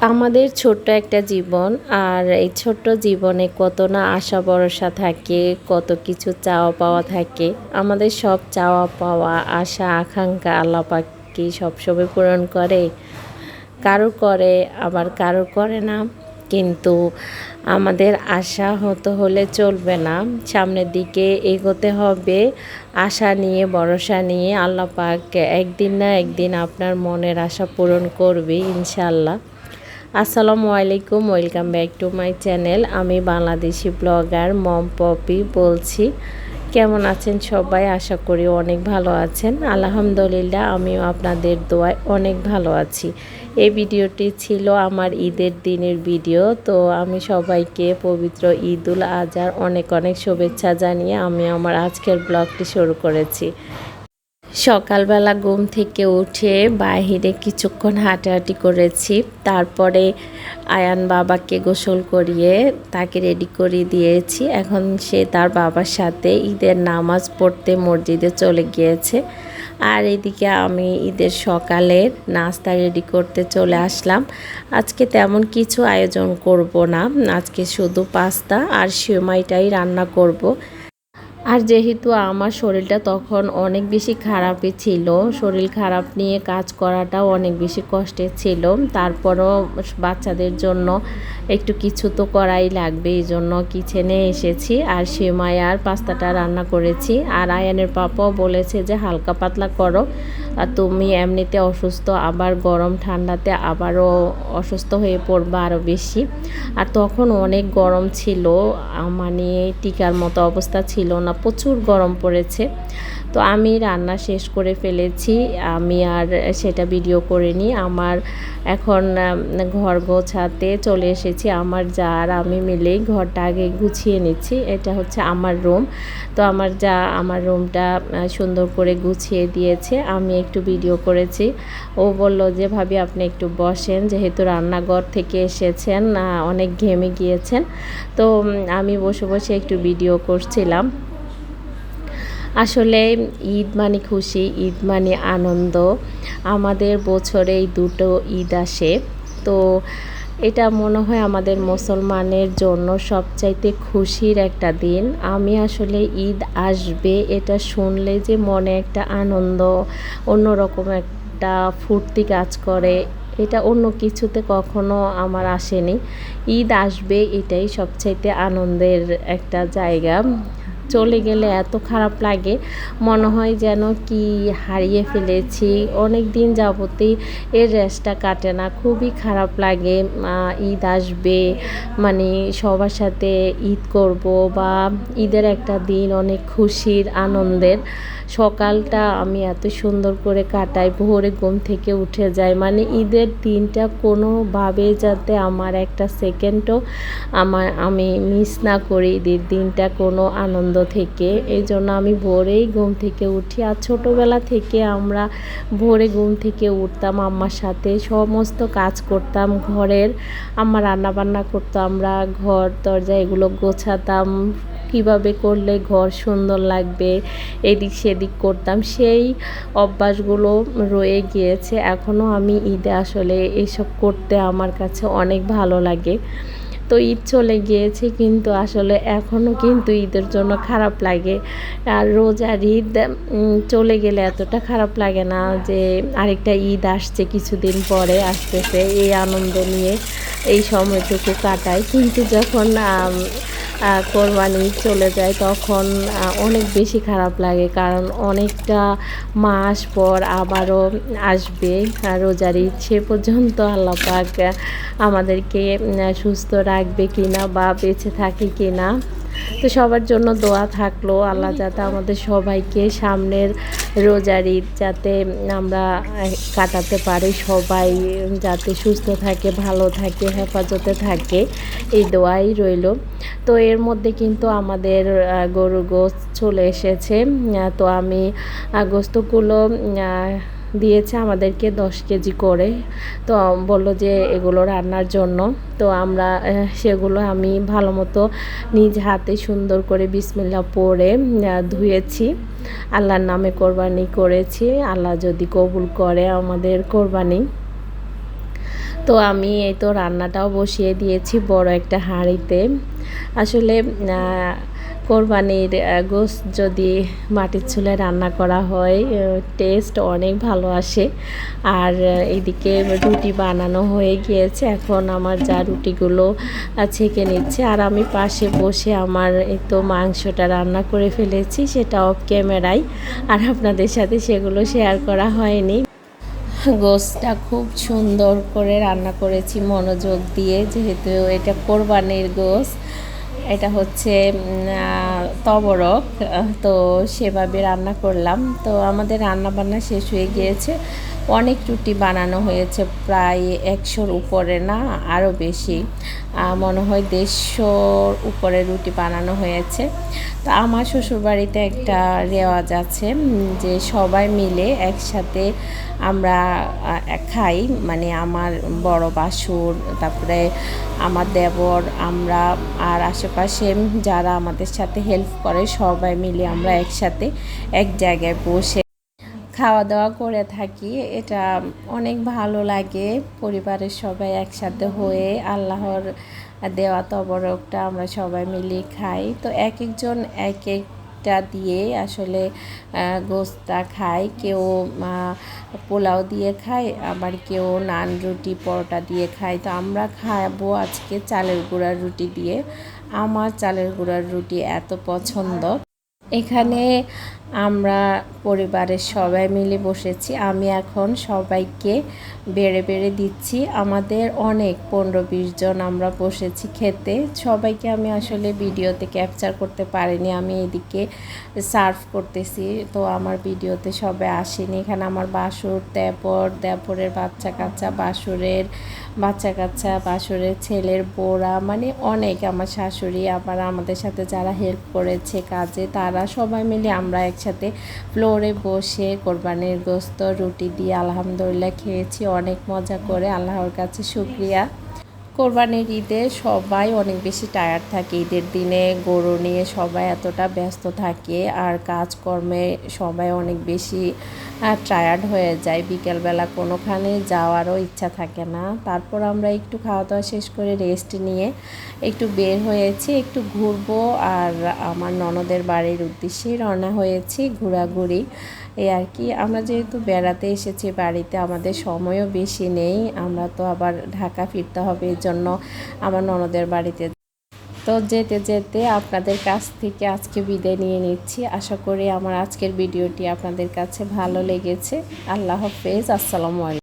আমাদের ছোট্ট একটা জীবন, আর এই ছোট্ট জীবনে কত না আশা ভরসা থাকে, কত কিছু চাওয়া পাওয়া থাকে। আমাদের সব চাওয়া পাওয়া, আশা, আকাঙ্ক্ষা আল্লাহ পাক কি সবসময় পূরণ করে? কারও করে, আবার কারও করে না। কিন্তু আমাদের আশা হতে হলে চলবে না। সামনের দিকে এগোতে হবে। আশা নিয়ে, ভরসা নিয়ে আল্লাহ পাক একদিন না একদিন আপনার মনের আশা পূরণ করবে ইনশাল্লাহ আসসালামু আলাইকুম, welcome back to my channel. আমি বাংলাদেশি ব্লগার মম পপি বলছি। কেমন আছেন সবাই? আশা করি অনেক ভালো আছেন। আলহামদুলিল্লাহ, আমিও আপনাদের দোয়ায় অনেক ভালো আছি। এই ভিডিওটি ছিল আমার ঈদের দিনের ভিডিও। তো আমি সবাইকে পবিত্র ঈদুল আজহার অনেক অনেক শুভেচ্ছা জানিয়ে আমি আমার আজকের ব্লগটি শুরু করেছি। সকালবেলা ঘুম থেকে উঠে বাহিরে কিছুক্ষণ হাঁটাহাঁটি করেছি। তারপরে আয়ান বাবাকে গোসল করিয়ে তাকে রেডি করিয়ে দিয়েছি। এখন সে তার বাবার সাথে ঈদের নামাজ পড়তে মসজিদে চলে গিয়েছে। আর এদিকে আমি ঈদের সকালের নাস্তা রেডি করতে চলে আসলাম। আজকে তেমন কিছু আয়োজন করব না। আজকে শুধু পাস্তা আর সিমাইটাই রান্না করব। আর যেহেতু আমার শরীরটা তখন অনেক বেশি খারাপই ছিল, শরীর খারাপ নিয়ে কাজ করাটাও অনেক বেশি কষ্টের ছিল। তারপরও বাচ্চাদের জন্য একটু কিছু তো করাই লাগবে, এই জন্য কিচেনে এসেছি। আর সেমাই আর পাস্তাটা রান্না করেছি। আর আয়ানের পাপাও বলেছে যে, হালকা পাতলা করো। আর তুমি এমনিতে অসুস্থ, আবার গরম ঠান্ডাতে আবারও অসুস্থ হয়ে পড়বা আরও বেশি। আর তখন অনেক গরম ছিল মানে টিকার মতো অবস্থা ছিল না, প্রচুর গরম পড়েছে। তো আমি রান্না শেষ করে ফেলেছি। আমি আর সেটা ভিডিও করিনি। আমার এখন ঘর গোছাতে চলে এসেছি। আমার যা আর আমি মিলেই ঘরটা আগে গুছিয়ে নিচ্ছি। এটা হচ্ছে আমার রুম তো আমার যা, আমার রুমটা সুন্দর করে গুছিয়ে দিয়েছে। আমি একটু ভিডিও করেছি। ও বলল যে, ভাবি, আপনি একটু বসেন। যেহেতু রান্নাঘর থেকে এসেছেন অনেক ঘেমে গিয়েছেন। তো আমি বসে বসে একটু ভিডিও করছিলাম। আসলে ঈদ মানে খুশি, ঈদ মানে আনন্দ। আমাদের বছরে এই দুটো ঈদ আসে। তো এটা মনে হয় আমাদের মুসলমানের জন্য সবচাইতে খুশির একটা দিন। আমি আসলে ঈদ আসবে এটা শুনলে যে মনে একটা আনন্দ, অন্যরকম একটা ফুর্তি কাজ করে। এটা অন্য কিছুতে কখনো আমার আসেনি। ঈদ আসবে এটাই সবচাইতে আনন্দের একটা জায়গা। চলে গেলে এত খারাপ লাগে। মনে হয় যেন কি হারিয়ে ফেলেছি। অনেক দিন যাবতেই এর রেসটা কাটে না। খুবই খারাপ লাগে। ঈদ আসবে মানে সবার সাথে ঈদ করব বা ঈদের একটা দিন অনেক খুশির, আনন্দের। সকালটা আমি এত সুন্দর করে কাটাই, ভোরে ঘুম থেকে উঠে যাই। মানে ঈদের দিনটা কোনোভাবে যাতে আমার একটা সেকেন্ডও আমার আমি মিস না করি। ঈদের দিনটা কোনো আনন্দ থেকে। এই জন্য আমি ভোরেই ঘুম থেকে উঠি আর ছোটোবেলা থেকে আমরা ভোরে ঘুম থেকে উঠতাম, আম্মার সাথে সমস্ত কাজ করতাম, ঘরের আম্মা রান্নাবান্না করতো, আমরা ঘর দরজা এগুলো গোছাতাম, কীভাবে করলে ঘর সুন্দর লাগবে, এদিক সেদিক করতাম, সেই অভ্যাসগুলো রয়ে গিয়েছে। এখনও আমি ঈদে আসলে এসব করতে আমার কাছে অনেক ভালো লাগে। তো ঈদ চলে গিয়েছে, কিন্তু আসলে এখনও কিন্তু ঈদের জন্য খারাপ লাগে। আর রোজার ঈদ চলে গেলে এতটা খারাপ লাগে না যে আরেকটা ঈদ আসছে কিছুদিন পরে আসতেছে, এই আনন্দ নিয়ে এই সময়টুকু কাটায়। কিন্তু যখন কোরবানি চলে যায়, তখন অনেক বেশি খারাপ লাগে, কারণ অনেকটা মাস পর আবারও আসবে রোজার ইচ্ছে পর্যন্ত আল্লাপাক আমাদেরকে সুস্থ রাখবে কিনা বা বেঁচে থাকে কিনা তো সবার জন্য দোয়া থাকল। আল্লাহ যাতে আমাদের সবাইকে সামনের রোজার ঈদ যাতে আমরা কাটাতে পারি সবাই, যাতে সুস্থ থাকে, ভালো থাকে, হেফাজতে থাকে। এই দোয়াই রইল। তো এর মধ্যে কিন্তু আমাদের গরু গোস্ত চলে এসেছে। তো আমি গোস্তগুলো দিয়েছে আমাদেরকে দশ কেজি করে। তো বলল যে এগুলো রান্নার জন্য। তো আমরা সেগুলো আমি ভালো মতো নিজ হাতে সুন্দর করে বিসমিল্লা পরে ধুয়েছি। আল্লাহর নামে কোরবানি করেছি। আল্লাহ যদি কবুল করে আমাদের কোরবানি। তো আমি এই তো রান্নাটাও বসিয়ে দিয়েছি বড় একটা হাঁড়িতে। আসলে কোরবানির গোস যদি মাটির চুলায় রান্না করা হয় টেস্ট অনেক ভালো আসে। আর এইদিকে রুটি বানানো হয়ে গিয়েছে। এখন আমার যা রুটিগুলো ছেঁকে নিচ্ছে। আর আমি পাশে বসে আমার তো মাংসটা রান্না করে ফেলেছি, সেটা অফ ক্যামেরায় আর আপনাদের সাথে সেগুলো শেয়ার করা হয়নি। গোসটা খুব সুন্দর করে রান্না করেছি মনোযোগ দিয়ে, যেহেতু এটা কোরবানির গোস এটা হচ্ছে তবরক তো সেভাবে রান্না করলাম। তো আমাদের রান্না বান্না শেষ হয়ে গিয়েছে। অনেক রুটি বানানো হয়েছে, প্রায় একশোর উপরে না, আরও বেশি। মনে হয় দেড়শোর উপরে রুটি বানানো হয়েছে। তো আমার শ্বশুরবাড়িতে একটা রেওয়াজ আছে যে সবাই মিলে একসাথে আমরা খাই। মানে আমার বড় বাসুর, তারপরে আমার দেবর, আমরা আর আশেপাশে যারা আমাদের সাথে হেল্প করে, সবাই মিলে আমরা একসাথে এক জায়গায় বসে খাওয়া দাওয়া করে থাকি। এটা অনেক ভালো লাগে। পরিবারের সবাই একসাথে হয়ে আল্লাহর দেওয়া তবরকটা আমরা সবাই মিলে খাই। তো এক একজন এক একটা দিয়ে আসলে গোস্তা খায় কেউ পোলাও দিয়ে খায়, আবার কেউ নান রুটি, পরোটা দিয়ে খায়। তো আমরা খাব আজকে চালের গুঁড়ার রুটি দিয়ে। আমার চালের গুঁড়ার রুটি এত পছন্দ। এখানে আমরা পরিবারের সবাই মিলে বসেছি। আমি এখন সবাইকে বেড়ে বেড়ে দিচ্ছি। আমাদের অনেক পনেরো বিশ জন আমরা বসেছি খেতে। সবাইকে আমি আসলে ভিডিওতে ক্যাপচার করতে পারিনি। আমি এদিকে সার্ভ করতেছি। তো আমার ভিডিওতে সবাই আসেনি। এখানে আমার বাসুর দেবর, দেবরের বাচ্চা কাচ্চা বাসুরের বাচ্চা কাচ্চা বাসুরের ছেলের বোরা মানে অনেক আমার শাশুড়ি, আবার আমাদের সাথে যারা হেল্প করেছে কাজে, তারা সবাই মিলে আমরা একসাথে ফ্লোরে বসে কোরবানির গোস্ত রুটি দিয়ে আলহামদুলিল্লাহ খেয়েছি। অনেক মজা করে। আল্লাহর কাছে শুক্রিয়া। কোরবানির ঈদে সবাই অনেক বেশি টায়ার্ড থাকে ঈদের দিনে। গরু নিয়ে সবাই এতটা ব্যস্ত থাকে আর কাজকর্মে সবাই অনেক বেশি টায়ার্ড হয়ে যায়। বিকেলবেলা কোনোখানে যাওয়ারও ইচ্ছা থাকে না। তারপর আমরা একটু খাওয়া দাওয়া শেষ করে রেস্ট নিয়ে একটু বের হয়েছি, একটু ঘুরবো। আর আমার ননদের বাড়ির উদ্দেশ্যেই রওনা হয়েছি ঘোরাঘুরি। এই আর কি, আমরা যেহেতু বেড়াতে এসেছি বাড়িতে, আমাদের সময়ও বেশি নেই, আমরা তো আবার ঢাকা ফিরতে হবে, এই জন্য আমার ননদের বাড়িতে। তো যেতে যেতে আপনাদের কাছ থেকে আজকে বিদায় নিয়ে নিচ্ছি। আশা করি আমার আজকের ভিডিওটি আপনাদের কাছে ভালো লেগেছে। আল্লাহ হাফেজ, আসসালামু আলাইকুম।